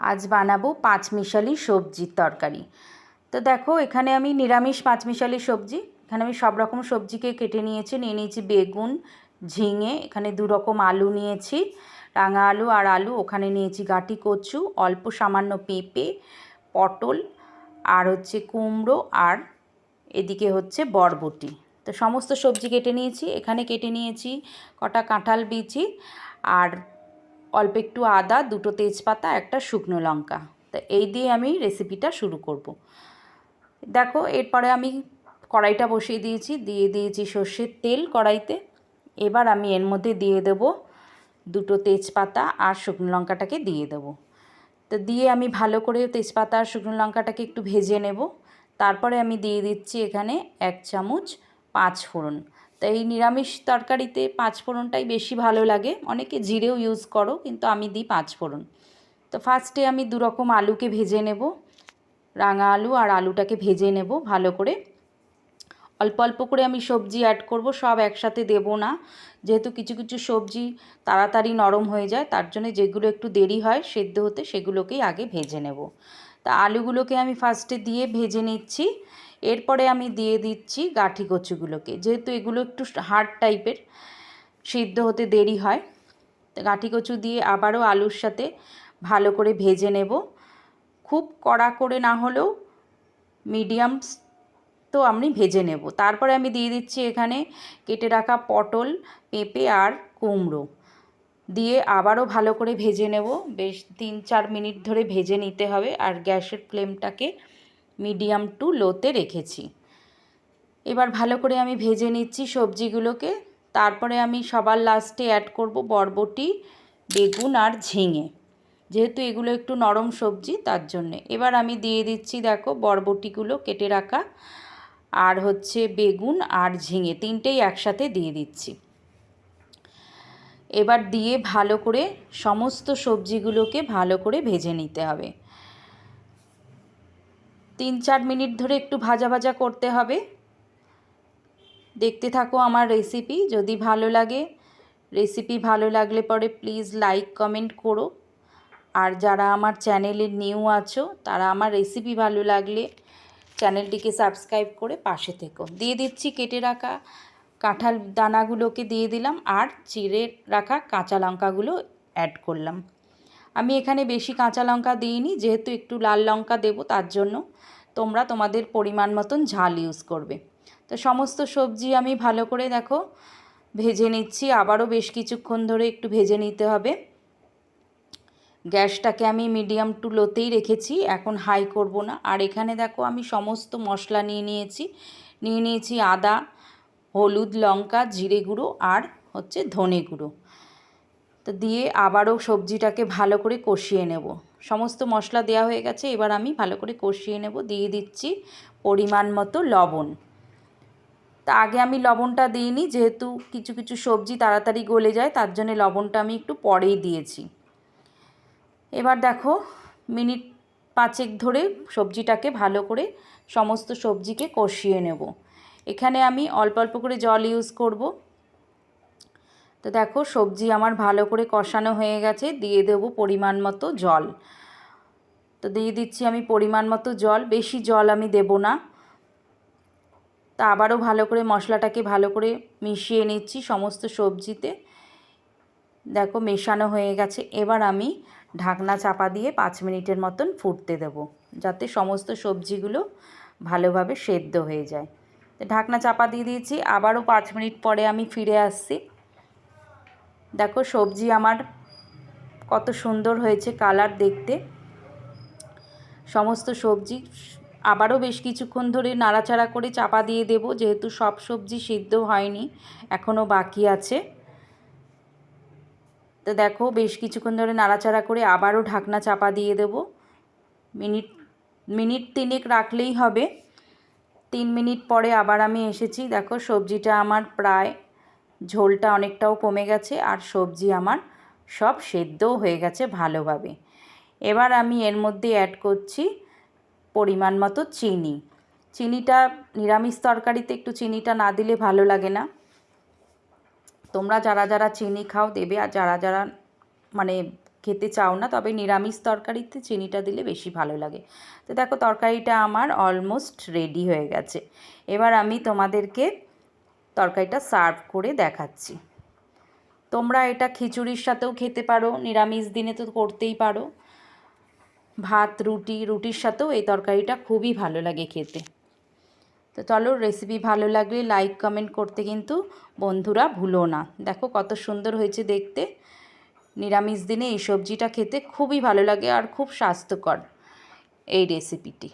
আজ বানাবো পাঁচমিশালি সবজির তরকারি। তো দেখো, এখানে আমি নিরামিষ পাঁচমিশালি সবজি। এখানে আমি সব রকম সবজিকে কেটে নিয়েছি। নিয়ে নিয়েছি বেগুন, ঝিঙে, এখানে দু রকম আলু নিয়েছি, রাঙা আলু আর আলু। ওখানে নিয়েছি গাঁটি কচু, অল্প সামান্য পেঁপে, পটল, আর হচ্ছে কুমড়ো, আর এদিকে হচ্ছে বরবটি। তো সমস্ত সবজি কেটে নিয়েছি। এখানে কেটে নিয়েছি কটা কাঁঠাল বিচি, আর অল্প একটু আদা, দুটো তেজপাতা, একটা শুকনো লঙ্কা। তো এই দিয়ে আমি রেসিপিটা শুরু করব। দেখো, এরপরে আমি কড়াইটা বসিয়ে দিয়েছি, দিয়ে দিয়েছি সর্ষের তেল কড়াইতে। এবার আমি এর মধ্যে দিয়ে দেব দুটো তেজপাতা আর শুকনো লঙ্কাটাকে দিয়ে দেব। তো দিয়ে আমি ভালো করে তেজপাতা আর শুকনো লঙ্কাটাকে একটু ভেজে নেব। তারপরে আমি দিয়ে দিচ্ছি এখানে এক চামচ পাঁচ ফোড়ন। তো এই নিরামিষ তরকারিতে পাঁচ ফোড়নটাই বেশি ভালো লাগে। অনেকে জিরেও ইউজ করো, কিন্তু আমি দিই পাঁচ ফোড়ন। তো ফার্স্টে আমি দুরকম আলুকে ভেজে নেব। রাঙা আলু আর আলুটাকে ভেজে নেব ভালো করে। অল্প অল্প করে আমি সবজি অ্যাড করব, সব একসাথে দেব না। যেহেতু কিছু কিছু সবজি তাড়াতাড়ি নরম হয়ে যায়, তার জন্য যেগুলো একটু দেরি হয় সেদ্ধ হতে সেগুলোকেই আগে ভেজে নেব। তা আলুগুলোকে আমি ফার্স্টে দিয়ে ভেজে নিচ্ছি। এরপরে আমি দিয়ে দিচ্ছি গাঠি কচুগুলোকে। যেহেতু এগুলো একটু হার্ড টাইপের, সিদ্ধ হতে দেরি হয় গাঠি কচু দিয়ে আবারও আলুর সাথে ভালো করে ভেজে নেব। খুব কড়া করে না হলেও মিডিয়াম তো আমি ভেজে নেব। তারপরে আমি দিয়ে দিচ্ছি এখানে কেটে রাখা পটল, পেঁপে আর কুমড়ো। দিয়ে আবারও ভালো করে ভেজে নেব। বেশ তিন চার মিনিট ধরে ভেজে নিতে হবে আর গ্যাসের ফ্লেমটাকে মিডিয়াম টু লোতে রেখেছি। এবার ভালো করে আমি ভেজে নিচ্ছি সবজিগুলোকে। তারপরে আমি সবার লাস্টে অ্যাড করব বরবটি, বেগুন আর ঝিঙে। যেহেতু এগুলো একটু নরম সবজি, তার জন্যে। এবার আমি দিয়ে দিচ্ছি, দেখো, বরবটিগুলো কেটে রাখা। আর হচ্ছে বেগুন আর ঝিঙে, তিনটেই একসাথে দিয়ে দিচ্ছি। এবার দিয়ে ভালো করে সমস্ত সবজিগুলোকে ভালো করে ভেজে নিতে হবে। তিন চার মিনিট ধরে একটু ভাজা ভাজা করতে হবে। দেখতে থাকো আমার রেসিপি যদি ভালো লাগে। রেসিপি ভালো লাগলে পরে প্লিজ লাইক কমেন্ট করো। আর যারা আমার চ্যানেলে নিউ আছো, তারা আমার রেসিপি ভালো লাগলে চ্যানেলটিকে সাবস্ক্রাইব করে পাশে থেকো। দিয়ে দিচ্ছি কেটে রাখা কাঁঠাল দানাগুলোকে দিয়ে দিলাম, আর চিড়ে রাখা কাঁচা লঙ্কাগুলো অ্যাড করলাম। আমি এখানে বেশি কাঁচা লঙ্কা দিইনি, যেহেতু একটু লাল লঙ্কা দেবো তার জন্য। তোমরা তোমাদের পরিমাণ মতন ঝাল ইউজ করবে। তো সমস্ত সবজি আমি ভালো করে দেখো, ভেজে নিচ্ছি। আবারও বেশ কিছুক্ষণ ধরে একটু ভেজে নিতে হবে। গ্যাসটাকে আমি মিডিয়াম টু লোতেই রেখেছি, এখন হাই করব না। আর এখানে দেখো আমি সমস্ত মশলা নিয়ে নিয়েছি। নিয়ে নিয়েছি আদা, হলুদ লঙ্কা, জিরে গুঁড়ো আর হচ্ছে ধনে গুঁড়ো। তো দিয়ে আবারও সবজিটাকে ভালো করে কষিয়ে নেব। সমস্ত মশলা দেওয়া হয়ে গেছে, এবার আমি ভালো করে কষিয়ে নেব। দিয়ে দিচ্ছি পরিমাণ মতো লবণ। তা আগে আমি লবণটা দিইনি, যেহেতু কিছু কিছু সবজি তাড়াতাড়ি গলে যায়, তার জন্য লবণটা আমি একটু পরেই দিয়েছি। এবার দেখো, মিনিট পাঁচেক ধরে সবজিটাকে ভালো করে সমস্ত সবজিকে কষিয়ে নেব। এখানে আমি অল্প অল্প করে জল ইউজ করব। তো দেখো, সবজি আমার ভালো করে কষানো হয়ে গেছে, দিয়ে দেব পরিমাণ মতো জল। তো দিয়ে দিচ্ছি আমি পরিমাণ মতো জল, বেশি জল আমি দেব না। তা আবারও ভালো করে মশলাটাকে ভালো করে মিশিয়ে নিচ্ছি সমস্ত সবজিতে। দেখো, মেশানো হয়ে গেছে। এবার আমি ঢাকনা চাপা দিয়ে পাঁচ মিনিটের মতন ফুটতে দেব, যাতে সমস্ত সবজিগুলো ভালোভাবে সেদ্ধ হয়ে যায়। ঢাকনা চাপা দিয়ে দিয়েছি। আবারও পাঁচ মিনিট পরে আমি ফিরে আসছি। দেখো সবজি আমার কত সুন্দর হয়েছে কালার দেখতে। সমস্ত সবজি, আবারও বেশ কিছুক্ষণ ধরে নাড়াচাড়া করে চাপা দিয়ে দেব, যেহেতু সব সবজি সিদ্ধ হয়নি, এখনও বাকি আছে। তো দেখো বেশ কিছুক্ষণ ধরে নাড়াচাড়া করে আবারও ঢাকনা চাপা দিয়ে দেব। মিনিট মিনিট তিনেক রাখলেই হবে। তিন মিনিট পরে আবার আমি এসেছি। দেখো সবজিটা আমার প্রায় ঝোলটা অনেকটাও কমে গেছে আর সবজি আমার সব সেদ্ধও হয়ে গেছে ভালোভাবে। এবার আমি এর মধ্যে অ্যাড করছি পরিমাণ মতো চিনি। চিনিটা নিরামিষ তরকারিতে একটু চিনিটা না দিলে ভালো লাগে না। তোমরা যারা যারা চিনি খাও দেবে আর যারা যারা মানে খেতে চাও না, তবে নিরামিষ তরকারিতে চিনিটা দিলে বেশি ভালো লাগে। তো দেখো তরকারিটা আমার অলমোস্ট রেডি হয়ে গেছে। এবার আমি তোমাদেরকে তরকারিটা সার্ভ করে দেখাচ্ছি। তোমরা এটা খিচুড়ির সাথেও খেতে পারো, নিরামিষ দিনে তো করতেই পারো। ভাত, রুটি, রুটির সাথেও এই তরকারিটা খুবই ভালো লাগে খেতে। তো চলো রেসিপি ভালো লাগলে লাইক কমেন্ট করতে কিন্তু বন্ধুরা ভুলো না। দেখো কত সুন্দর হয়েছে দেখতে। নিরামিষ দিনে এই সবজিটা খেতে খুবই ভালো লাগে আর খুব স্বাস্থ্যকর এই রেসিপিটি